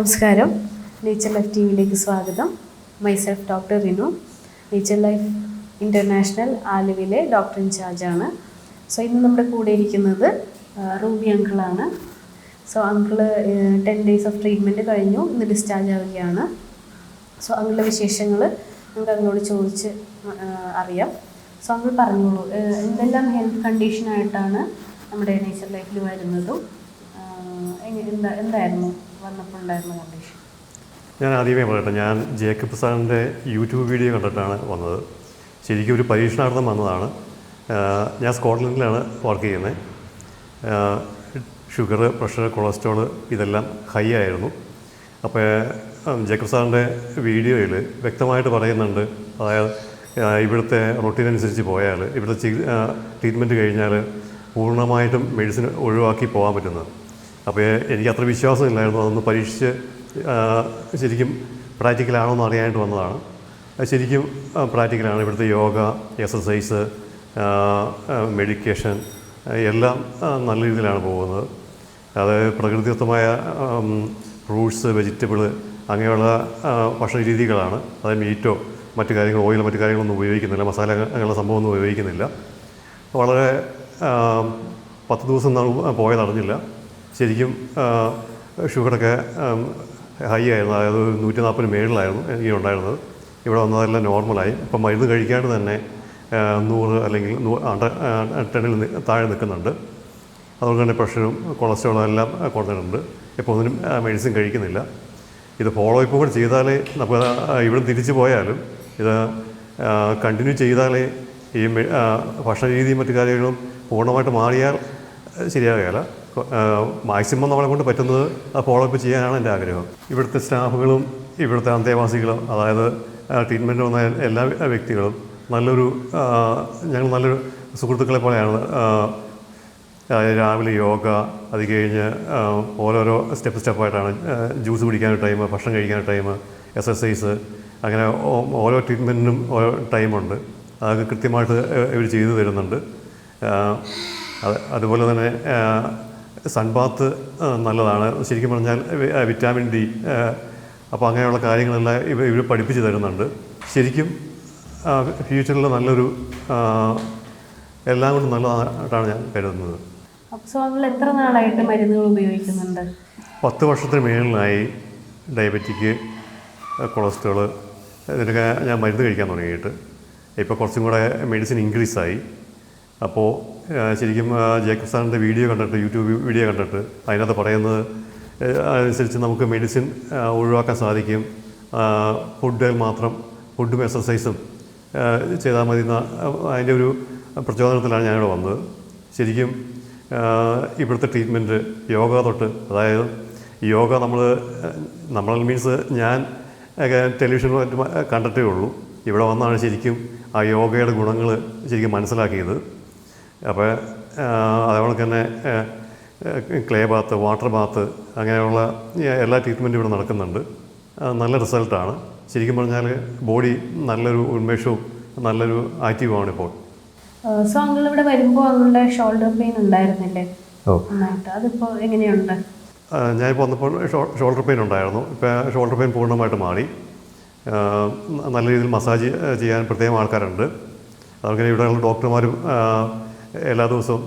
നമസ്കാരം. Nature life T വിയിലേക്ക് സ്വാഗതം. Myself doctor Rinu nature life international ആലുവിലെ doctor ഇൻചാർജാണ് സോ ഇന്ന് നമ്മുടെ കൂടെ ഇരിക്കുന്നത് Ruby അങ്കിളാണ് so uncle ten days of treatment കഴിഞ്ഞു. ഇന്ന് ഡിസ്ചാർജ് ആവുകയാണ്. സോ അങ്കിളുടെ വിശേഷങ്ങൾ നമുക്ക് അങ്കിളോട് ചോദിച്ച് അറിയാം. സോ അങ്കിൾ പറഞ്ഞോളൂ. എന്തെല്ലാം ഹെൽത്ത് കണ്ടീഷനായിട്ടാണ് നമ്മുടെ നേച്ചർ ലൈഫിൽ വരുന്നതും? എന്താ എന്തായിരുന്നു? വന്നപ്പോൾ ഉണ്ടായിരുന്ന കണ്ടീഷൻ ഞാൻ ആദ്യമേ പറയട്ടെ ഞാൻ ജേക്കബ് സാറിന്റെ യൂട്യൂബ് വീഡിയോ കണ്ടിട്ടാണ് വന്നത്. ശരിക്കും ഒരു പരീക്ഷണാർത്ഥം വന്നതാണ്. ഞാൻ സ്കോട്ട്ലൻഡിലാണ് വർക്ക് ചെയ്യുന്നത്. ഷുഗർ പ്രഷർ കൊളസ്ട്രോൾ ഇതെല്ലാം ഹൈ ആയിരുന്നു. അപ്പോൾ ജേക്കബ് സാറിന്റെ വീഡിയോയിൽ വ്യക്തമായിട്ട് പറയുന്നുണ്ട് അതായത് ഇവിടുത്തെ റൊട്ടീൻ അനുസരിച്ച് പോയാൽ ഇവിടുത്തെ ട്രീറ്റ്മെന്റ് കഴിഞ്ഞാൽ പൂർണമായിട്ടും മെഡിസിൻ ഒഴിവാക്കി പോകാൻ പറ്റുന്നത്. അപ്പോൾ എനിക്ക് അത്ര വിശ്വാസമില്ലായിരുന്നു. അതൊന്ന് പരീക്ഷിച്ച് ശരിക്കും പ്രാക്ടിക്കലാണോ എന്ന് അറിയാനായിട്ട് വന്നതാണ്. ശരിക്കും പ്രാക്ടിക്കലാണ്. ഇവിടുത്തെ യോഗ എക്സസൈസ് മെഡിക്കേഷൻ എല്ലാം നല്ല രീതിയിലാണ് പോകുന്നത്. അത് പ്രകൃതിദത്തമായ ഫ്രൂട്ട്സ് വെജിറ്റബിൾ അങ്ങനെയുള്ള ഭക്ഷണ രീതികളാണ്. അതായത് മീറ്റോ മറ്റു കാര്യങ്ങൾ ഓയിലോ മറ്റു കാര്യങ്ങളൊന്നും ഉപയോഗിക്കുന്നില്ല. മസാല അങ്ങനെയുള്ള സംഭവമൊന്നും ഉപയോഗിക്കുന്നില്ല. വളരെ പത്ത് ദിവസം പോയതറിഞ്ഞില്ല. ശരിക്കും ഷുഗറൊക്കെ ഹൈ ആയിരുന്നു. അതായത് നൂറ്റി നാൽപ്പത് മേളിലായിരുന്നു എനിക്ക് ഉണ്ടായിരുന്നത്. ഇവിടെ വന്നതെല്ലാം നോർമലായി. ഇപ്പം മരുന്ന് കഴിക്കാണ്ട് തന്നെ നൂറ് അല്ലെങ്കിൽ നൂ- ടെണ്ണിൽ താഴെ നിൽക്കുന്നുണ്ട്. അതുകൊണ്ട് തന്നെ പ്രഷറും കൊളസ്ട്രോളും എല്ലാം കുറഞ്ഞിട്ടുണ്ട്. ഇപ്പോൾ ഒന്നിനും മെഡിസിൻ കഴിക്കുന്നില്ല. ഇത് ഫോളോ അപ്പ് കൂടെ ചെയ്താലേ നമുക്ക് ഇവിടെ തിരിച്ചു പോയാലും ഇത് കണ്ടിന്യൂ ചെയ്താലേ ഈ ഭക്ഷണ രീതിയും മറ്റു കാര്യങ്ങളും പൂർണമായിട്ട് മാറിയാൽ ശരിയാകുകയില്ല മാക്സിമം നമ്മളെ കൊണ്ട് പറ്റുന്നത് ഫോളോ അപ്പ് ചെയ്യാനാണ് എന്റെ ആഗ്രഹം. ഇവിടുത്തെ സ്റ്റാഫുകളും ഇവിടുത്തെ അന്തേവാസികളും അതായത് ട്രീറ്റ്മെന്റ് വന്ന എല്ലാ വ്യക്തികളും നല്ലൊരു ഞങ്ങൾ നല്ലൊരു സുഹൃത്തുക്കളെ പോലെയാണ്. രാവിലെ യോഗ അത് കഴിഞ്ഞ് ഓരോരോ സ്റ്റെപ്പ് സ്റ്റെപ്പായിട്ടാണ് ജ്യൂസ് കുടിക്കാൻ ടൈം ഭക്ഷണം കഴിക്കാൻ ടൈം എക്സസൈസ് അങ്ങനെ ഓരോ ട്രീറ്റ്മെന്റിനും ഓരോ ടൈമുണ്ട് അതൊക്കെ കൃത്യമായിട്ട് ഇവർ ചെയ്തു തരുന്നുണ്ട്. അതുപോലെ തന്നെ സൺബാത്ത് നല്ലതാണ്. ശരിക്കും പറഞ്ഞാൽ വിറ്റാമിൻ ഡി അപ്പോൾ അങ്ങനെയുള്ള കാര്യങ്ങളെല്ലാം ഇവർ ഇവർ പഠിപ്പിച്ച് തരുന്നുണ്ട്. ശരിക്കും ഫ്യൂച്ചറിൽ നല്ലൊരു എല്ലാം കൊണ്ടും നല്ലതായിട്ടാണ് ഞാൻ കരുതുന്നത്. അപ്പോൾ എത്ര നാളായിട്ട് മരുന്നുകൾ ഉപയോഗിക്കുന്നുണ്ട്? പത്ത് വർഷത്തിന് മേളിലായി ഡയബറ്റിക്ക് കൊളസ്ട്രോൾ ഇതിനൊക്കെ ഞാൻ മരുന്ന് കഴിക്കാൻ തുടങ്ങിയിട്ട്. ഇപ്പോൾ കുറച്ചും കൂടെ മെഡിസിൻ ഇൻക്രീസായി. അപ്പോൾ ശരിക്കും ജേക്കബ് സാറിന്റെ വീഡിയോ കണ്ടിട്ട് യൂട്യൂബ് വീഡിയോ കണ്ടിട്ട് അതിനകത്ത് പറയുന്നത് അനുസരിച്ച് നമുക്ക് മെഡിസിൻ ഒഴിവാക്കാൻ സാധിക്കും. ഫുഡ് മാത്രം ഫുഡും എക്സസൈസും ചെയ്താൽ മതി അതിന്റെ ഒരു പ്രചോദനത്തിലാണ് ഞാനിവിടെ വന്നത്. ശരിക്കും ഇവിടുത്തെ ട്രീറ്റ്മെന്റ് യോഗ തൊട്ട് അതായത് യോഗ നമ്മൾ നമ്മൾ മീൻസ് ഞാൻ ടെലിവിഷനിൽ മറ്റും കണ്ടിട്ടേ ഉള്ളൂ. ഇവിടെ വന്നാണ് ശരിക്കും ആ യോഗയുടെ ഗുണങ്ങൾ ശരിക്കും മനസ്സിലാക്കിയത്. അപ്പോൾ അതേപോലെ തന്നെ ക്ലേ ബാത്ത് വാട്ടർ ബാത്ത് അങ്ങനെയുള്ള എല്ലാ ട്രീറ്റ്മെന്റും ഇവിടെ നടക്കുന്നുണ്ട്. നല്ല റിസൾട്ടാണ്. ശരിക്കും പറഞ്ഞാൽ ബോഡി നല്ലൊരു ഉന്മേഷവും നല്ലൊരു ആക്റ്റീവാണ് ഇപ്പോൾ. സോ അങ്കിൾ ഇവിടെ വരുമ്പോൾ അങ്കിളുടെ ഷോൾഡർ പെയിൻ ഉണ്ടായിരുന്നില്ലേ? അതിപ്പോൾ എങ്ങനെയുണ്ട്? ഞാനിപ്പോൾ വന്നപ്പോൾ ഷോൾഡർ പെയിൻ ഉണ്ടായിരുന്നു. ഇപ്പോൾ ഷോൾഡർ പെയിൻ പൂർണമായിട്ട് മാറി. നല്ല രീതിയിൽ മസാജ് ചെയ്യാൻ പ്രത്യേകം ആൾക്കാരുണ്ട്. അതുപോലെ ഇവിടെയുള്ള ഡോക്ടർമാരും എല്ലാ ദിവസവും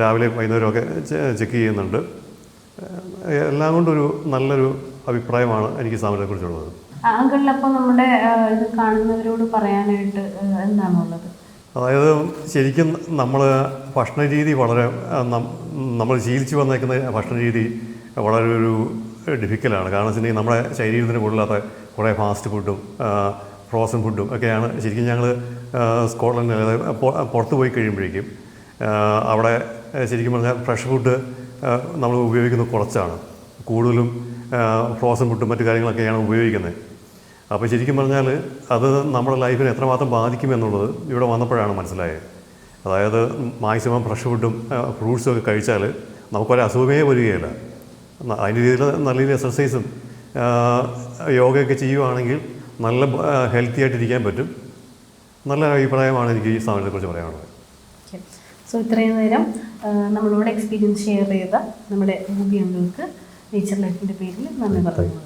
രാവിലെയും രാവിലെ വൈകുന്നേരമൊക്കെ ചെക്ക് ചെയ്യുന്നുണ്ട്. എല്ലാം കൊണ്ടൊരു നല്ലൊരു അഭിപ്രായമാണ് എനിക്ക് സാമനെക്കുറിച്ചുള്ളത് കുറിച്ചുള്ളത് നമ്മുടെ ഇത് കാണുന്നവരോട് പറയാനായിട്ട് എന്താണുള്ളത്? അതായത് ശരിക്കും നമ്മൾ ഭക്ഷണ രീതി വളരെ നമ്മൾ ശീലിച്ചു വന്നേക്കുന്ന ഭക്ഷണ രീതി വളരെ ഒരു ഡിഫിക്കൽ ആണ്. കാരണം വെച്ചിട്ടുണ്ടെങ്കിൽ നമ്മുടെ ശരീരത്തിന് കൂടുതലാത്ത കുറേ ഫാസ്റ്റ് ഫുഡും ഫ്രോസൺ ഫുഡും ഒക്കെയാണ്. ശരിക്കും ഞങ്ങൾ സ്കോട്ട്ലൻഡ് അതായത് പുറത്ത് പോയി കഴിയുമ്പോഴേക്കും അവിടെ ശരിക്കും പറഞ്ഞാൽ ഫ്രഷ് ഫുഡ് നമ്മൾ ഉപയോഗിക്കുന്നത് കുറച്ചാണ്. കൂടുതലും ഫ്രോസൺ ഫുഡും മറ്റു കാര്യങ്ങളൊക്കെയാണ് ഉപയോഗിക്കുന്നത്. അപ്പോൾ ശരിക്കും പറഞ്ഞാൽ അത് നമ്മുടെ ലൈഫിനെ എത്രമാത്രം ബാധിക്കും ബാധിക്കുമെന്നുള്ളത് ഇവിടെ വന്നപ്പോഴാണ് മനസ്സിലായത്. അതായത് മാക്സിമം ഫ്രഷ് ഫുഡും ഫ്രൂട്ട്സും ഒക്കെ കഴിച്ചാൽ നമുക്കൊരു അസുഖമേ വരികയില്ല. അതിന്റെ രീതിയിൽ നല്ല രീതിയിൽ എക്സസൈസും യോഗയൊക്കെ ചെയ്യുവാണെങ്കിൽ നല്ല ഹെൽത്തി ആയിട്ടിരിക്കാൻ പറ്റും. നല്ല അഭിപ്രായമാണ് എനിക്ക് ഈ സ്ഥാപനത്തെക്കുറിച്ച് പറയാനുള്ളത്. സോ ഇത്രയും നേരം നമ്മളോട് എക്സ്പീരിയൻസ് ഷെയർ ചെയ്ത നമ്മുടെ മൂവി അങ്കിൾക്ക് നേച്ചർ ലൈഫിന്റെ പേരിൽ നന്ദി പറഞ്ഞു